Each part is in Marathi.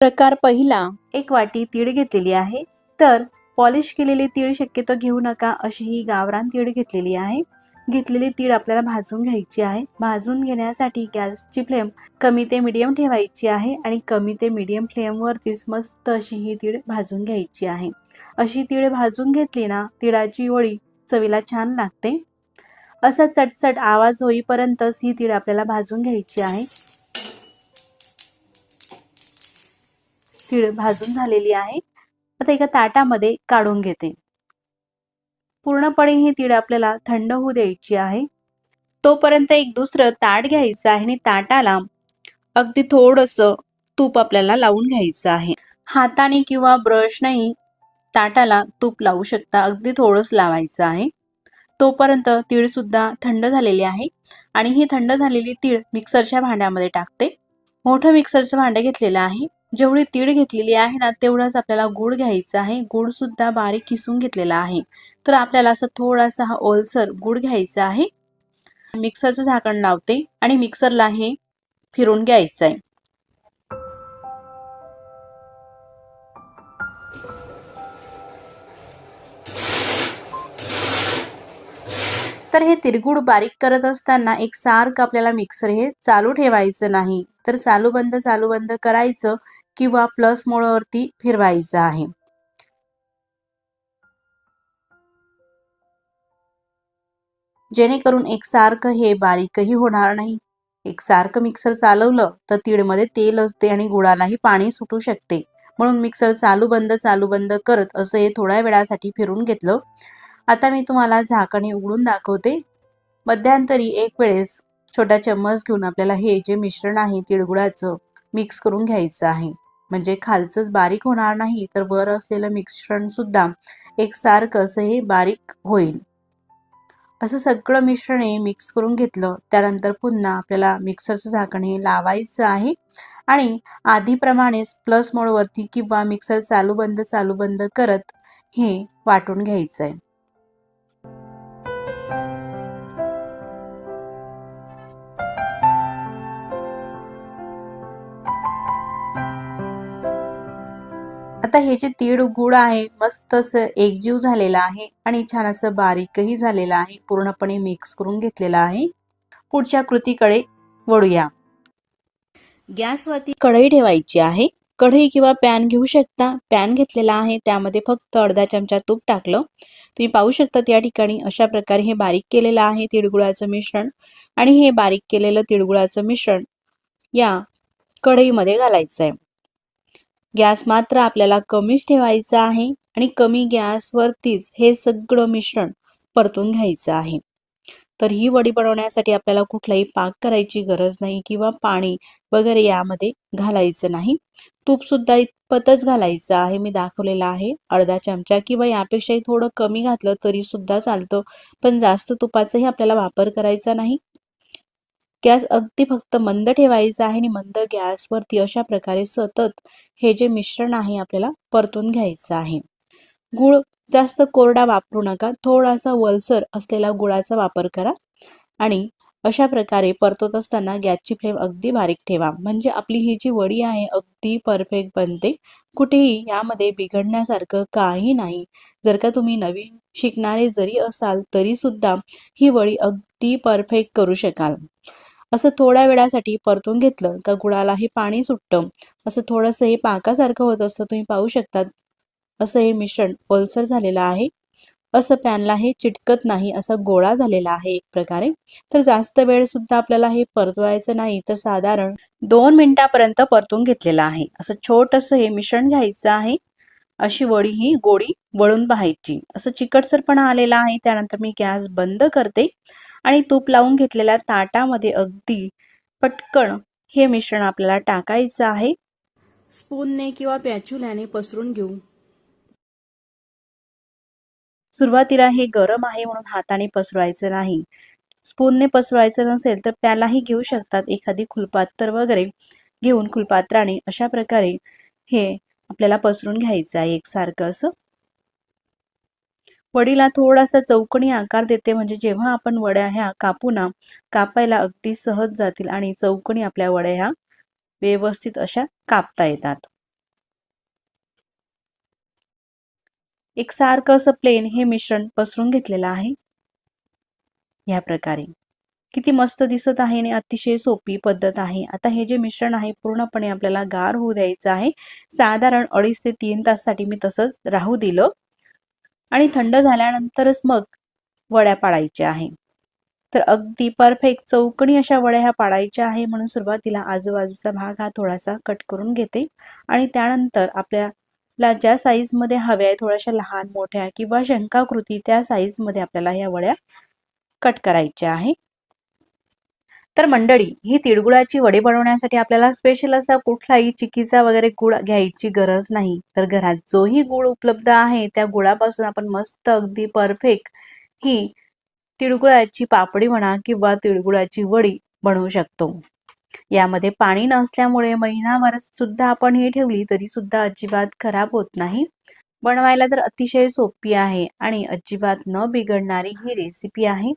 प्रकार पहिला एक वाटी तीळ घेतलेली आहे. तर पॉलिश केलेली तीळ शक्यतो घेऊ नका अशी ही गावरान तीळ घेतलेली आहे. घेतलेली तीळ आपल्याला भाजून घ्यायची आहे. भाजून घेण्यासाठी गॅसची फ्लेम कमी ते मिडियम ठेवायची आहे आणि कमी ते मिडियम फ्लेमवरतीच मस्त अशी ही तीळ भाजून घ्यायची आहे. अशी तीळ भाजून घेतली ना तिळाची वळी चवीला छान लागते. असा चटचट आवाज होईपर्यंतच ही तीळ आपल्याला भाजून घ्यायची आहे. तीळ भाजून झालेली आहे. आता एका ताटामध्ये काढून घेते. पूर्णपणे ही तीळ आपल्याला थंड होऊ द्यायची आहे. तोपर्यंत एक दुसरं ताट घ्यायचं आहे आणि ताटाला अगदी थोडंसं तूप आपल्याला लावून घ्यायचं आहे. हाताने किंवा ब्रशनेही ताटाला तूप लावू शकता. अगदी थोडंच लावायचं आहे. तोपर्यंत तीळ सुद्धा थंड झालेली आहे आणि ही थंड झालेली तीळ मिक्सरच्या भांड्यामध्ये टाकते. मोठं मिक्सरचं भांडं घेतलेलं आहे. जेवढी तीळ घेतलेली आहे ना तेवढाच आपल्याला गुळ घ्यायचा आहे. गुळ सुद्धा बारीक किसून घेतलेला आहे. तर आपल्याला असं थोडासा हा ओलसर गुळ घ्यायचा आहे. मिक्सरचं झाकण लावते आणि मिक्सरला हे फिरून घ्यायचं आहे. तर हे तिरगुड बारीक करत असताना एक सारखं आपल्याला मिक्सर हे चालू ठेवायचं नाही. तर चालू बंद चालू बंद करायचं. किंवा प्लस मुळावरती फिरवायचं आहे. जेणेकरून एकसारखं हे बारीकही होणार नाही. एकसारखं मिक्सर चालवलं तर तीळमध्ये तेल असते आणि गुळालाही पाणी सुटू शकते. म्हणून मिक्सर चालू बंद चालू बंद करत असं हे थोड्या वेळासाठी फिरून घेतलं. आता मी तुम्हाला झाकणे उघडून दाखवते. मध्यांतरी एक वेळेस छोटा चम्मच घेऊन आपल्याला हे जे मिश्रण आहे तिळगुळाचं मिक्स करून घ्यायचं आहे. म्हणजे खालचंच बारीक होणार नाही तर वर असलेलं मिश्रण सुद्धा एकसारखं असं हे बारीक होईल. असं सगळं मिश्रण हे मिक्स करून घेतलं त्यानंतर पुन्हा आपल्याला मिक्सरचं झाकण हे लावायचं आहे. आणि आधीप्रमाणेच प्लस मोडवरती किंवा मिक्सर चालू बंद चालू बंद करत हे वाटून घ्यायचं आहे आता हे जे तीळ गुळ आहे मस्त असं एकजीव झालेला आहे आणि छान असं बारीकही झालेलं आहे. पूर्णपणे मिक्स करून घेतलेलं आहे. पुढच्या कृतीकडे वळूया. गॅसवरती कढई ठेवायची आहे. कढई किंवा पॅन घेऊ शकता. पॅन घेतलेला आहे. त्यामध्ये फक्त अर्धा चमचा तूप टाकलं. तुम्ही पाहू शकता या ठिकाणी अशा प्रकारे हे बारीक केलेलं आहे तिळगुळाचं मिश्रण. आणि हे बारीक केलेलं तिळगुळाचं मिश्रण या कढईमध्ये घालायचं आहे गॅस मात्र आपल्याला कमीच ठेवायचा आहे आणि कमी गॅसवरतीच हे सगळं मिश्रण परतून घ्यायचं आहे. तर ही वडी बनवण्यासाठी आपल्याला कुठलाही पाक करायची गरज नाही किंवा पाणी वगैरे यामध्ये घालायचं नाही. तूप सुद्धा इतपतच घालायचं आहे. मी दाखवलेलं आहे. अर्धा चमचा किंवा यापेक्षाही थोडं कमी घातलं तरी सुद्धा चालतं. पण जास्त तुपाचाही आपल्याला वापर करायचा नाही. गॅस अगदी फक्त मंद ठेवायचा आहे आणि मंद गॅसवरती अशा प्रकारे सतत हे जे मिश्रण आहे आपल्याला परतून घ्यायचं आहे. गुळ जास्त कोरडा वापरू नका. थोडासा वलसर असलेला गुळाचा वापर करा आणि अशा प्रकारे परतत असताना गॅसची फ्लेम अगदी बारीक ठेवा. म्हणजे आपली ही जी वडी आहे अगदी परफेक्ट बनते. कुठेही यामध्ये बिघडण्यासारखं काही नाही. जर का तुम्ही नवीन शिकणारे जरी असाल तरी सुद्धा ही वडी अगदी परफेक्ट करू शकाल. असं थोड्या वेळासाठी परतून घेतलं का गुळाला हे पाणी सुटतं. असं थोडंसं हे पाकासारखं होत असतं तुम्ही पाहू शकतात. असं हे मिश्रण ओलसर झालेलं आहे. असं पॅनला हे चिटकत नाही असा गोळा झालेला आहे एक प्रकारे. तर जास्त वेळ सुद्धा आपल्याला हे परतवायचं नाही तर साधारण दोन मिनिटापर्यंत परतून घेतलेलं आहे. असं छोटंसं हे मिश्रण घ्यायचं आहे. अशी वडी ही गोडी वळून पाहायची. असं चिकटसरपणा आलेला आहे त्यानंतर मी गॅस बंद करते. आणि तूप लावून घेतलेल्या ताटामध्ये अगदी पटकन हे मिश्रण आपल्याला टाकायचं आहे. स्पूनने किंवा पॅच्युल्याने पसरून घेऊ. सुरुवातीला हे गरम आहे म्हणून हाताने पसरवायचं नाही. स्पूनने पसरवायचं नसेल तर त्यालाही घेऊ शकतात एखादी फुलपात्र वगैरे. घेऊन फुलपात्राने अशा प्रकारे हे आपल्याला पसरून घ्यायचं आहे एकसारखं असं. वडीला थोडासा चौकणी आकार देते. म्हणजे जेव्हा आपण वड्या ह्या कापू ना कापायला अगदी सहज जातील आणि चौकणी आपल्या वड्या ह्या व्यवस्थित अशा कापता येतात. एक सारखं असं प्लेन हे मिश्रण पसरून घेतलेलं आहे. या प्रकारे. किती मस्त दिसत आहे आणि अतिशय सोपी पद्धत आहे. आता हे जे मिश्रण आहे पूर्णपणे आपल्याला गार होऊ द्यायचं आहे. साधारण अडीच ते तीन ताससाठी मी तसंच राहू दिलं. आणि थंड झाल्यानंतरच मग वड्या पाडायच्या आहे. तर अगदी परफेक्ट चौकणी अशा वड्या ह्या पाडायच्या आहे म्हणून सुरुवातीला आजूबाजूचा भाग हा थोडासा कट करून घेते. आणि त्यानंतर आपल्याला ज्या साईजमध्ये हव्या आहे थोड्याशा लहान मोठ्या किंवा शंकाकृती त्या साईजमध्ये आपल्याला ह्या वड्या कट करायच्या आहे. तर मंडळी ही तिळगुळाची वडी बनवण्यासाठी आपल्याला स्पेशल असा कुठलाही चिकीचा वगैरे गुळ घ्यायची गरज नाही. तर घरात जोही गुळ उपलब्ध आहे त्या गुळापासून आपण मस्त अगदी परफेक्ट ही तिळगुळाची पापडी म्हणा किंवा तिळगुळाची वडी बनवू शकतो. यामध्ये पाणी नसल्यामुळे महिनाभर सुद्धा आपण ही ठेवली तरी सुद्धा अजिबात खराब होत नाही. बनवायला तर अतिशय सोपी आहे आणि अजिबात न बिघडणारी ही रेसिपी आहे.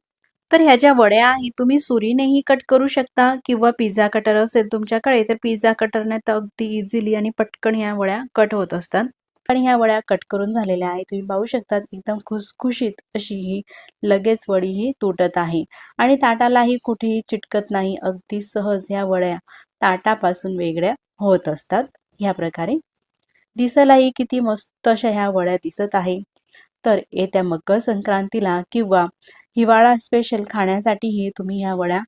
तर ह्या ज्या वड्या आहेत तुम्ही सुरीनेही कट करू शकता किंवा पिझ्झा कटर असेल तुमच्याकडे तर पिझ्झा कटरने तर अगदी इझिली आणि पटकन ह्या वड्या कट होत असतात. आणि ह्या वड्या कट करून झालेल्या आहेत तुम्ही पाहू शकता एकदम खुसखुशीत अशी ही लगेच वडी ही तुटत आहे. आणि ताटालाही कुठेही चिटकत नाही अगदी सहज ह्या वड्या ताटापासून वेगळ्या होत असतात. ह्या प्रकारे दिसायलाही किती मस्त अशा ह्या वड्या दिसत आहे. तर येत्या मकर संक्रांतीला किंवा हिवाळा स्पेशल खाण्यासाठीही तुम्ही ह्या वड्या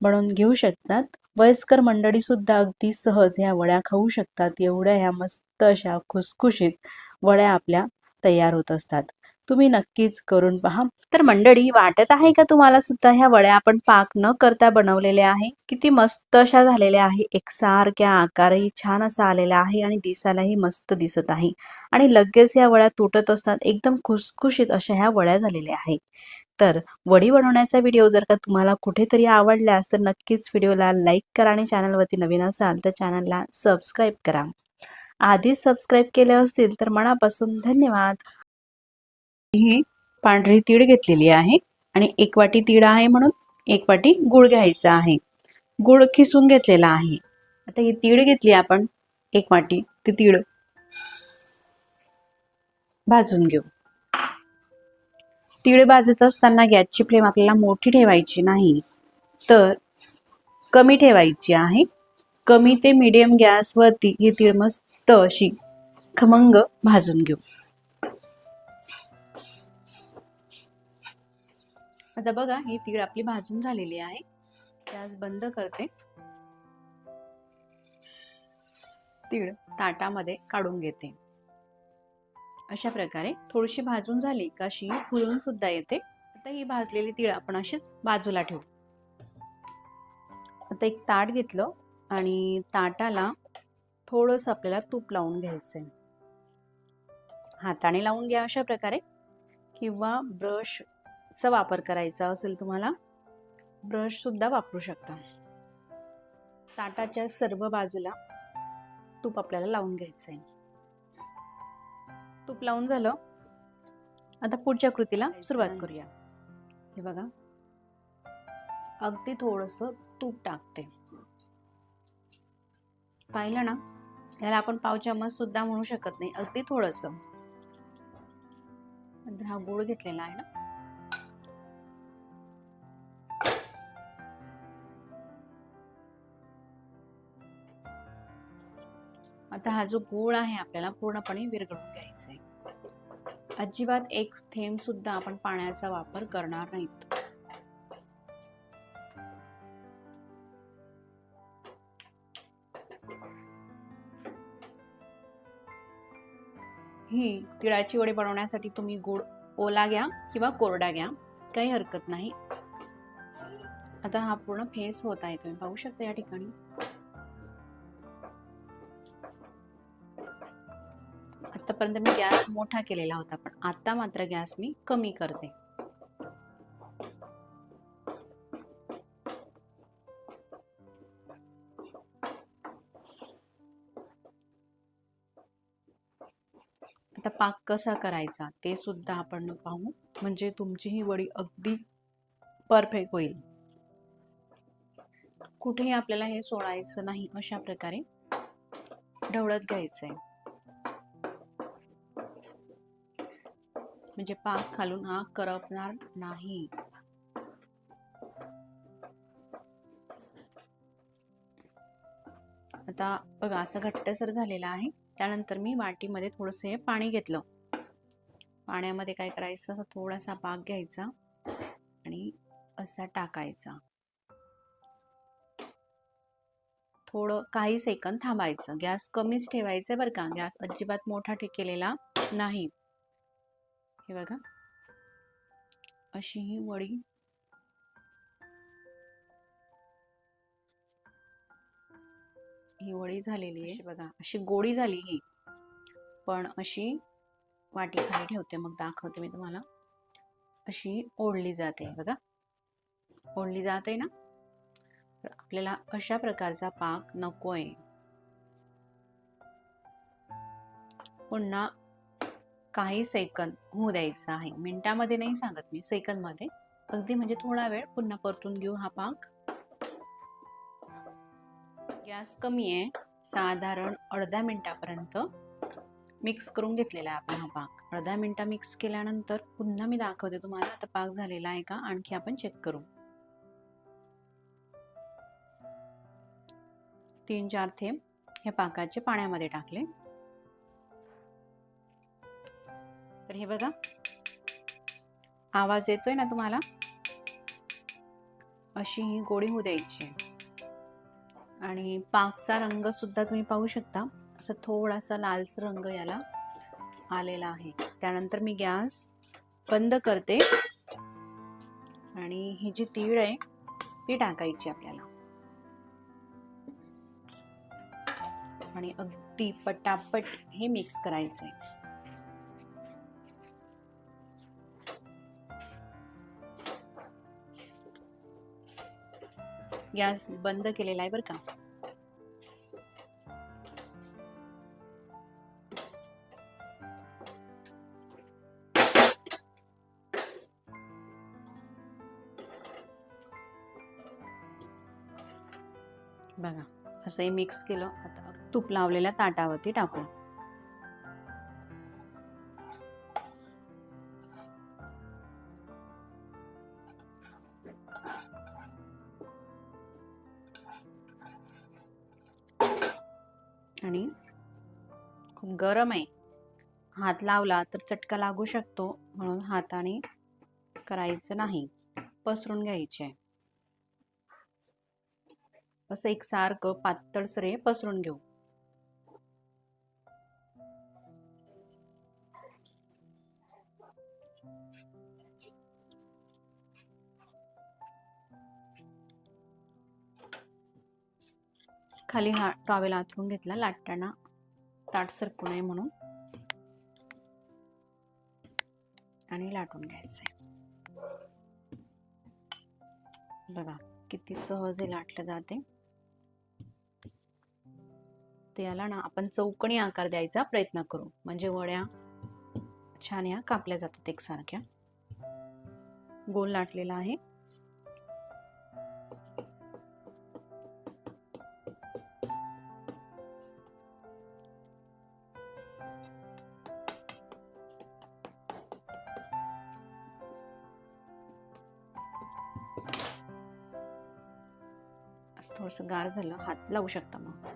बनवून घेऊ शकतात. वयस्कर मंडळी सुद्धा अगदी सहज ह्या वड्या खाऊ शकतात. एवढ्या ह्या मस्त अशा खुसखुशीत वड्या आपल्या तयार होत असतात. तुम्ही नक्कीच करून पहा. तर मंडळी वाटत आहे का तुम्हाला सुद्धा ह्या वड्या आपण पाक न करता बनवलेल्या आहे? किती मस्त अशा झालेल्या आहे. एकसारख्या आकारही छान असा आलेला आहे आणि दिसायलाही मस्त दिसत आहे. आणि लगेच ह्या वड्या तुटत असतात. एकदम खुसखुशीत अशा ह्या वड्या झालेल्या आहेत. तर वडी बनवण्याचा व्हिडिओ जर का तुम्हाला कुठेतरी आवडल्यास तर नक्कीच व्हिडिओला लाईक करा आणि चॅनलवरती नवीन असाल तर चॅनलला सबस्क्राईब करा. आधीच सबस्क्राईब केले असतील तर मनापासून धन्यवाद. ही पांढरी तीळ घेतलेली आहे आणि एक वाटी तीळ आहे म्हणून एक वाटी गुळ घ्यायचा आहे. गुळ खिसून घेतलेला आहे. आता ही तीळ घेतली आपण एक वाटी ती तीळ भाजून घेऊ. तिळ भाजत असताना गॅसची फ्लेम आपल्याला मोठी ठेवायची नाही. तर कमी ठेवायची आहे. कमी ते मिडियम गॅसवरती ही तीळ मस्त अशी खमंग भाजून घेऊ. आता बघा ही तीळ आपली भाजून झालेली आहे. गॅस बंद करते. तीळ ताटामध्ये काढून घेते. अशा प्रकारे थोडीशी भाजून झाली का शी फुलून सुद्धा येते. आता ही भाजलेली तीळ आपण अशीच बाजूला ठेवू. आता एक ताट घेतलं आणि ताटाला थोडंसं आपल्याला तूप लावून घ्यायचंय. हाताने लावून घ्या अशा प्रकारे किंवा ब्रशचा वापर करायचा असेल तुम्हाला ब्रशसुद्धा वापरू शकता. ताटाच्या सर्व बाजूला तूप आपल्याला लावून घ्यायचं आहे तूप लावून झालं. आता पुढच्या कृतीला सुरुवात करूया. हे बघा. अगदी थोडस तूप टाकते. पाहिलं ना? याला आपण पाव चम्मच सुद्धा म्हणू शकत नाही. अगदी थोडस. हा गोड घेतलेला आहे ना? आता हा जो गूळ आहे आपल्याला पूर्णपणे विरघळून घ्यायचा आहे अजिबात एक थेंब सुद्धा आपण पाण्याचा वापर करणार नाहीत. ही तिळाची वडी बनवण्यासाठी तुम्ही गोड ओला घ्या किंवा कोरडा घ्या काही हरकत नाही. आता हा पूर्ण फेस होत आहे तुम्ही पाहू शकता या ठिकाणी. आतापर्यंत मी गॅस मोठा केलेला होता पण आता मात्र गॅस मी कमी करते. आता पाक कसा करायचा ते सुद्धा आपण पाहू. म्हणजे तुमची ही वडी अगदी परफेक्ट होईल. कुठेही आपल्याला हे सोडायचं नाही अशा प्रकारे ढवळत घ्यायचं आहे म्हणजे पाक खालून हा करपणार नाही. आता बघा असं घट्टसर झालेलं आहे. त्यानंतर मी वाटीमध्ये थोडंसं हे पाणी घेतलं. पाण्यामध्ये काय करायचं? थोडासा पाक घ्यायचा आणि असा टाकायचा. थोडं काही सेकंद थांबायचं. गॅस कमीच ठेवायचं बरं का. गॅस अजिबात मोठा ठे केलेला नाही. हे बघा. अशी ही वडी. ही वडी झालेली आहे. बघा अशी गोडी झाली ही. पण अशी वाटी खाली ठेवते मग दाखवते मी तुम्हाला. अशी ओढली जाते बघा. ओढली जाते ना? तर आपल्याला अशा प्रकारचा पाक नकोय. पुन्हा काही सेकंद होऊ द्यायचा आहे. मिनिटामध्ये नाही सांगत मी सेकंदमध्ये. अगदी म्हणजे थोडा वेळ पुन्हा परतून घेऊ हा पाक. गॅस कमी आहे साधारण अर्ध्या मिनिटापर्यंत मिक्स करून घेतलेला आहे आपण हा पाक. अर्धा मिनटा मिक्स केल्यानंतर पुन्हा मी दाखवते तुम्हाला आता पाक झालेला आहे का आणखी आपण चेक करू. तीन चार थेंब हे पाकाचे पाण्यामध्ये टाकले. तर हे बघा. आवाज येतोय ना तुम्हाला? अशी ही गोडी होऊ द्यायची. आणि पाकचा रंग सुद्धा तुम्ही पाहू शकता. असं थोडासा लालसर रंग याला आलेला आहे. त्यानंतर मी गॅस बंद करते. आणि ही जी तीळ आहे ती टाकायची आपल्याला. आणि अगदी पटापट हे मिक्स करायचं आहे गॅस बंद केलेला आहे बरं का. बघा असंही मिक्स केलं. आता तूप लावलेल्या ताटावरती टाकू. गरम आहे. हात लावला तर चटका लागू शकतो म्हणून हाताने करायचं नाही. पसरून घ्यायचे. असं एकसारखं पातळसरे पसरून घेऊ. खाली हा टॉवेल आथरून घेतला लाटताना. ताट सरकू नये म्हणून. आणि लाटून घ्यायचंय. बघा किती सहज हे लाटलं जाते. त्याला ना आपण चौकणी आकार द्यायचा प्रयत्न करू. म्हणजे वड्या छान या कापल्या जातात एकसारख्या. गोल लाटलेला आहे. असं थोडंसं गार झालं हात लावू शकता मग.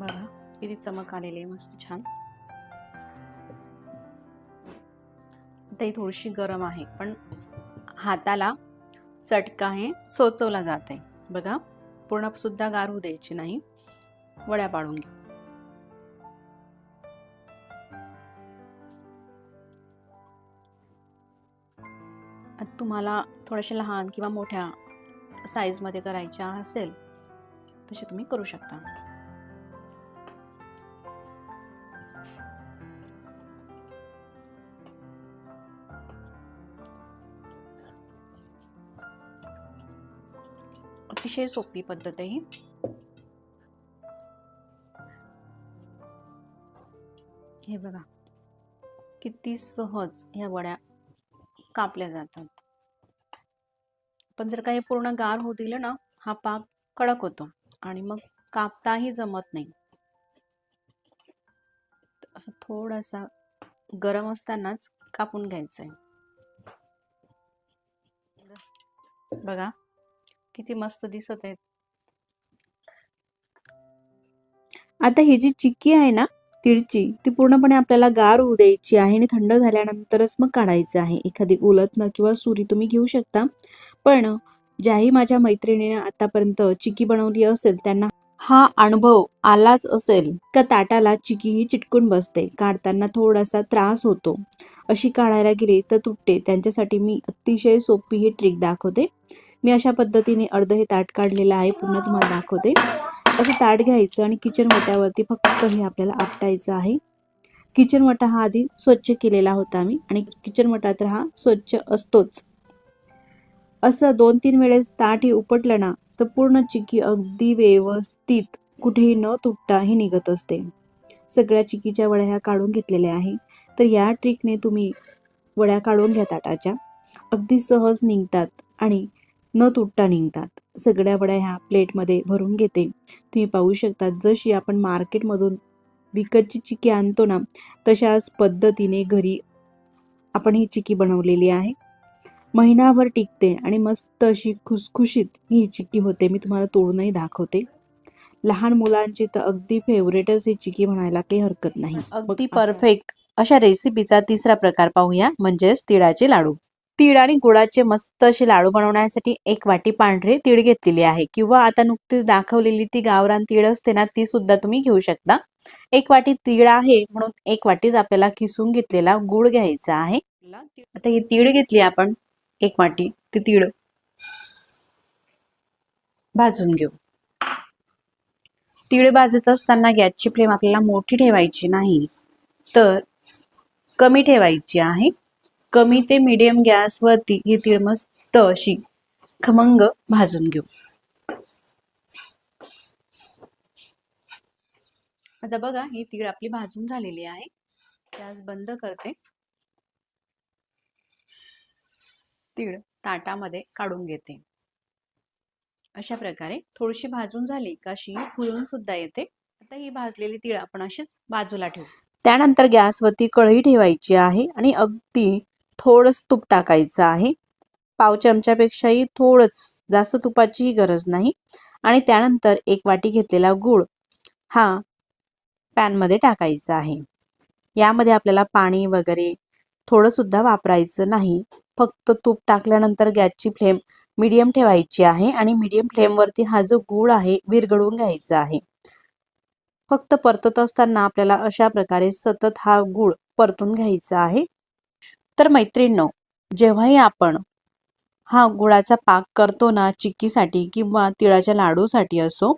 बघा किती चमक आलेली आहे मस्त छान. ते ही थोडीशी गरम आहे पण हाताला चटका हे सोचवला जात आहे बघा. पूर्णसुद्धा गार होऊ द्यायची नाही. वड्या पाडून घे. तुम्हाला थोड्याशा लहान किंवा मोठ्या साईजमध्ये करायच्या असेल तसे तुम्ही करू शकता. अतिशय सोपी पद्धत आहे ही. हे बघा. किती सहज ह्या वड्या कापल्या जातात. पण जर काही पूर्ण गार होऊ दिलं ना हा पाक कडक होतो आणि मग कापताही जमत नाही. असं थोडासा गरम असतानाच कापून घ्यायचं आहे बघा. किती मस्त दिसत आहेत. आता ही जी चिक्की आहे ना तिळची ती पूर्णपणे आपल्याला गार होऊ द्यायची आहे आणि थंड झाल्यानंतरच मग काढायचं आहे. एखादी उलटणं किंवा सुरी तुम्ही घेऊ शकता. पण ज्याही माझ्या मैत्रिणीने आतापर्यंत चिकी बनवली असेल त्यांना हा अनुभव आलाच असेल. का ताटाला चिकी ही चिटकून बसते काढताना थोडासा त्रास होतो. अशी काढायला गेली तर तुटते. त्यांच्यासाठी मी अतिशय सोपी ही ट्रिक दाखवते. मी अशा पद्धतीने अर्ध हे ताट काढलेलं आहे पुन्हा तुम्हाला दाखवते. असं ताट घ्यायचं आणि किचन वट्यावरती फक्त हे आपल्याला आपटायचं आहे. किचन वटा हा आधी स्वच्छ केलेला होता मी आणि किचन वटा तर हा स्वच्छ असतोच. असं दोन तीन वेळेस ताट हे उपटलं ना तर पूर्ण चिकी अगदी व्यवस्थित कुठेही न तुटता ही निघत असते. सगळ्या चिकीच्या वड्या ह्या काढून घेतलेल्या आहे. तर या ट्रिकने तुम्ही वड्या काढून घ्या ताटाच्या. अगदी सहज निघतात आणि न तुटता निघतात. सगळ्या वड्या ह्या प्लेटमध्ये भरून घेते. तुम्ही पाहू शकता जशी आपण मार्केटमधून विकतची चिकी आणतो ना तशाच पद्धतीने घरी आपण ही चिकी बनवलेली आहे. महिनाभर टिकते आणि मस्त अशी खुसखुशीत ही चिक्की होते. मी तुम्हाला तोडूनही दाखवते. लहान मुलांची तर अगदी फेवरेटच ही चिकी म्हणायला काही हरकत नाही. अगदी परफेक्ट अशा रेसिपीचा तिसरा प्रकार पाहूया म्हणजेच तिळाचे लाडू. तीळ आणि गुळाचे मस्त असे लाडू बनवण्यासाठी एक वाटी पांढरे तीळ घेतलेली आहे. किंवा आता नुकतीच दाखवलेली ती गावरान तीळ असते ना ती सुद्धा तुम्ही घेऊ शकता. एक वाटी तीळ आहे म्हणून एक वाटीच आपल्याला किसून घेतलेला गुळ घ्यायचा आहे. आता ही तीळ घेतली आपण एक वाटी ती तीळ भाजून घेऊ. तीळ भाजत असताना गॅसची फ्लेम आपल्याला मोठी ठेवायची नाही तर कमी ठेवायची आहे. कमी ते मीडियम गॅसवरती ही तीळ मस्त अशी खमंग भाजून घेऊ. आता बघा ही तीळ आपली भाजून झालेली आहे. गॅस बंद करते. तीळ ताटामध्ये काढून घेते. अशा प्रकारे थोडीशी भाजून झाली का अशी फुलून सुद्धा येते. आता ही भाजलेली तीळ आपण अशीच बाजूला ठेवू. त्यानंतर गॅसवरती कढई ठेवायची आहे आणि अगदी थोडंच तूप टाकायचं आहे. पाव चमच्यापेक्षाही थोडंच जास्त तुपाचीही गरज नाही. आणि त्यानंतर एक वाटी घेतलेला गूळ हा पॅनमध्ये टाकायचा आहे. यामध्ये आपल्याला पाणी वगैरे थोडं सुद्धा वापरायचं नाही. फक्त तूप टाकल्यानंतर गॅसची फ्लेम मीडियम ठेवायची आहे आणि मीडियम फ्लेमवरती हा जो गूळ आहे विरघळून घ्यायचा आहे. फक्त परतत असताना आपल्याला अशा प्रकारे सतत हा गूळ परतून घ्यायचा आहे. तर मैत्रिणींनो जेव्हाही आपण हा गुळाचा पाक करतो ना चिक्कीसाठी किंवा तिळाच्या लाडूसाठी असो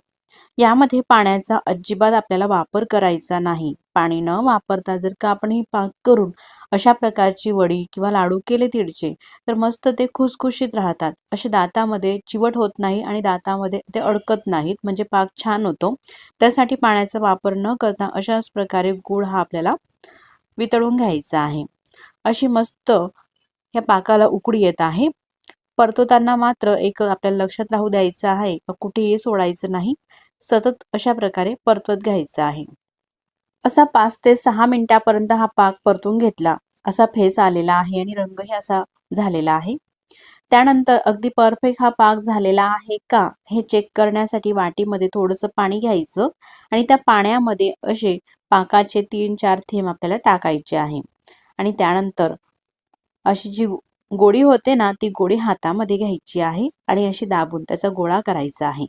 यामध्ये पाण्याचा अजिबात आपल्याला वापर करायचा नाही. पाणी न वापरता जर का आपण ही पाक करून अशा प्रकारची वडी किंवा लाडू केले तिळचे तर मस्त ते खुसखुशीत राहतात. असे दातामध्ये चिवट होत नाही आणि दातामध्ये ते अडकत नाहीत म्हणजे पाक छान होतो. त्यासाठी पाण्याचा वापर न करता अशाच प्रकारे गूळ हा आपल्याला वितळून घ्यायचा आहे. अशी मस्त ह्या पाकाला उकडी येत आहे. परतवताना मात्र एक आपल्याला लक्षात राहू द्यायचं आहे कुठेही सोडायचं नाही. सतत अशा प्रकारे परतवत घ्यायचं आहे. असा पाच ते सहा मिनिटापर्यंत हा पाक परतून घेतला. असा फेस आलेला आहे आणि रंगही असा झालेला आहे. त्यानंतर अगदी परफेक्ट हा पाक झालेला आहे का हे चेक करण्यासाठी वाटीमध्ये थोडंसं पाणी घ्यायचं आणि त्या पाण्यामध्ये असे पाकाचे तीन चार थेंब आपल्याला टाकायचे आहे. आणि त्यानंतर अशी जी गोडी होते ना ती गोडी हातामध्ये घ्यायची आहे आणि अशी दाबून त्याचा गोळा करायचा आहे.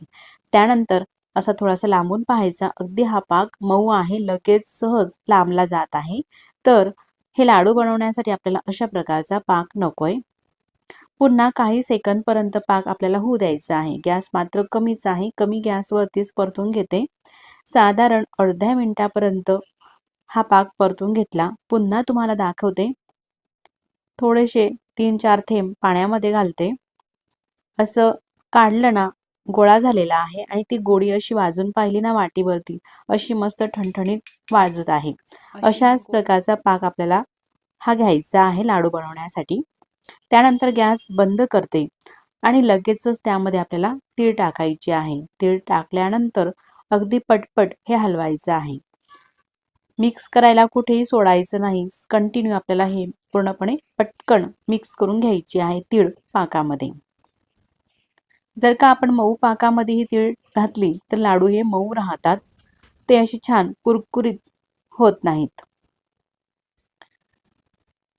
त्यानंतर असा थोडासा लांबून पाहायचा. अगदी हा पाक मऊ आहे लगेच सहज लांबला जात आहे. तर हे लाडू बनवण्यासाठी आपल्याला अशा प्रकारचा पाक नकोय. पुन्हा काही सेकंदपर्यंत पाक आपल्याला होऊ द्यायचा आहे. गॅस मात्र कमीच आहे. कमी गॅसवरतीच परतून घेते. साधारण अर्ध्या मिनिटापर्यंत हा पाक परतून घेतला. पुन्हा तुम्हाला दाखवते. थोडेसे तीन चार थेंब पाण्यामध्ये घालते. असं काढलं ना गोळा झालेला आहे आणि ती गोडी अशी वाजून पाहिली ना वाटीवरती अशी मस्त ठणठणीत वाजत आहे. अशाच प्रकारचा पाक आपल्याला हा घ्यायचा आहे लाडू बनवण्यासाठी. त्यानंतर गॅस बंद करते आणि लगेचच त्यामध्ये आपल्याला तीळ टाकायची आहे. तीळ टाकल्यानंतर अगदी पटपट हे हलवायचं आहे. मिक्स करायला कुठेही सोडायचं नाही. कंटिन्यू आपल्याला हे पूर्णपणे पटकन मिक्स करून घ्यायची आहे तीळ पाकामध्ये. जर का आपण मऊ पाकामध्ये ही तीळ घातली तर लाडू हे मऊ राहतात. ते असे छान कुरकुरीत होत नाहीत.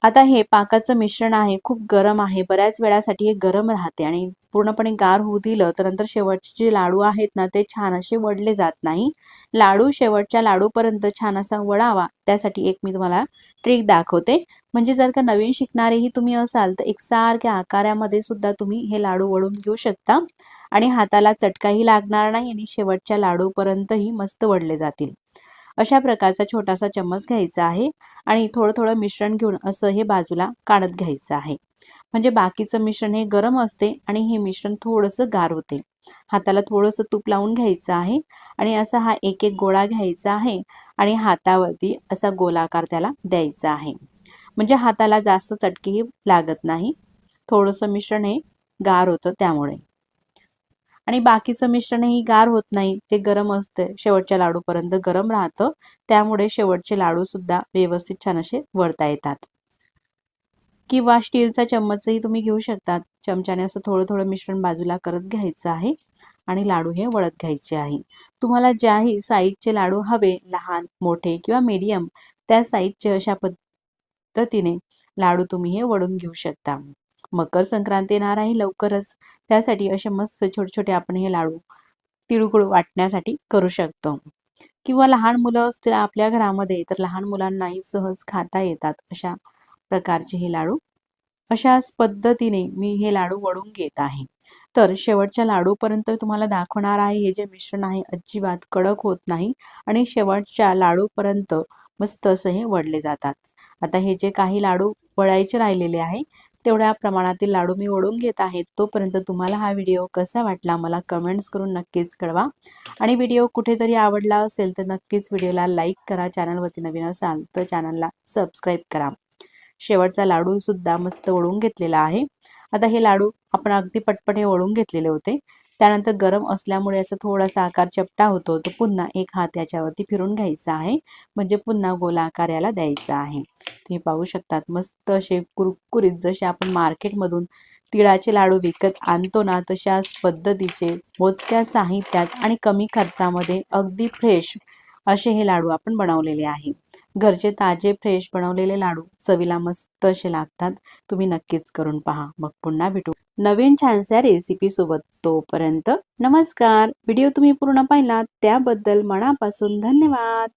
आता हे पाकाचं मिश्रण आहे खूप गरम आहे. बऱ्याच वेळासाठी हे गरम राहते आणि पूर्णपणे गार होऊ दिलं तर नंतर शेवटचे जे लाडू आहेत ना ते छान असे वडले जात नाही. लाडू शेवटच्या लाडूपर्यंत छान असा वडावा त्यासाठी एक मी तुम्हाला ट्रिक दाखवते. म्हणजे जर का नवीन शिकणारेही तुम्ही असाल तर एकसारख्या आकारामध्ये सुद्धा तुम्ही हे लाडू वळून घेऊ शकता. आणि हाताला चटकाही लागणार नाही आणि शेवटच्या लाडूपर्यंतही मस्त वडले जातील. अशा प्रकारचा छोटासा चम्मच घ्यायचा आहे आणि थोडं थोडं मिश्रण घेऊन असं हे बाजूला काढत घ्यायचं आहे. म्हणजे बाकीचं मिश्रण हे गरम असते आणि हे मिश्रण थोडंसं गार होते. हाताला थोडंसं तूप लावून घ्यायचं आहे आणि असा हा एक एक गोळा घ्यायचा आहे आणि हातावरती असा गोलाकार त्याला द्यायचा आहे. म्हणजे हाताला जास्त चटकेही लागत नाही. थोडंसं मिश्रण हे गार होतं त्यामुळे. आणि बाकीचं मिश्रणही गार होत नाही. ते गरम असते शेवटच्या लाडूपर्यंत गरम राहतं. त्यामुळे शेवटचे लाडू सुद्धा व्यवस्थित छान असे वळता येतात. किंवा स्टीलचा चम्मचही तुम्ही घेऊ शकतात. चमच्याने असं थोडं थोडं मिश्रण बाजूला करत घ्यायचं आहे आणि लाडू हे वळत घ्यायचे आहे. तुम्हाला ज्याही साईजचे लाडू हवे लहान मोठे किंवा मीडियम त्या साईजचे अशा पद्धतीने लाडू तुम्ही हे वळून घेऊ शकता. मकर संक्रांती येणार आहे लवकरच. त्यासाठी असे मस्त छोटे छोटे आपण हे लाडू तिळगुळ वाटण्यासाठी करू शकतो. किंवा लहान मुलं असतील आपल्या घरामध्ये तर लहान मुलांनाही सहज खाता येतात अशा प्रकारचे हे लाडू. अशाच पद्धतीने मी हे लाडू वळून घेत आहे. तर शेवटच्या लाडूपर्यंत तुम्हाला दाखवणार आहे हे जे मिश्रण आहे अजिबात कडक होत नाही आणि शेवटच्या लाडूपर्यंत मस्त असं हे वडले जातात. आता हे जे काही लाडू वळायचे राहिलेले आहे तेवढ्या प्रमाणातील लाडू मी ओढून घेत आहे. तोपर्यंत तुम्हाला हा व्हिडिओ कसा वाटला मला कमेंट्स करून नक्कीच कळवा. आणि व्हिडिओ कुठेतरी आवडला असेल तर नक्कीच व्हिडिओला लाईक करा चॅनलवरती नवीन असाल तर चॅनलला सबस्क्राईब करा. शेवटचा लाडू सुद्धा मस्त ओढून घेतलेला आहे. आता हे लाडू आपण अगदी पटपट हे ओढून घेतलेले होते. त्यानंतर गरम असल्यामुळे याचा थोडासा आकार चपटा होतो. तर पुन्हा एक हात याच्यावरती फिरून घ्यायचा आहे. म्हणजे पुन्हा गोलाकार याला द्यायचा आहे. तुम्ही पाहू शकतात. मस्त असे कुरकुरीत जसे आपण मार्केटमधून तिळाचे लाडू विकत आणतो ना तशाच पद्धतीचे मोजक्या साहित्यात आणि कमी खर्चामध्ये अगदी फ्रेश असे हे लाडू आपण बनवलेले आहे. घरचे ताजे फ्रेश बनवलेले लाडू चवीला मस्त असे लागतात. तुम्ही नक्कीच करून पहा. मग पुन्हा भेटू. नवीन छानशा रेसिपी सोबत तोपर्यंत नमस्कार. व्हिडिओ तुम्ही पूर्ण पाहिलात त्याबद्दल मनापासून धन्यवाद.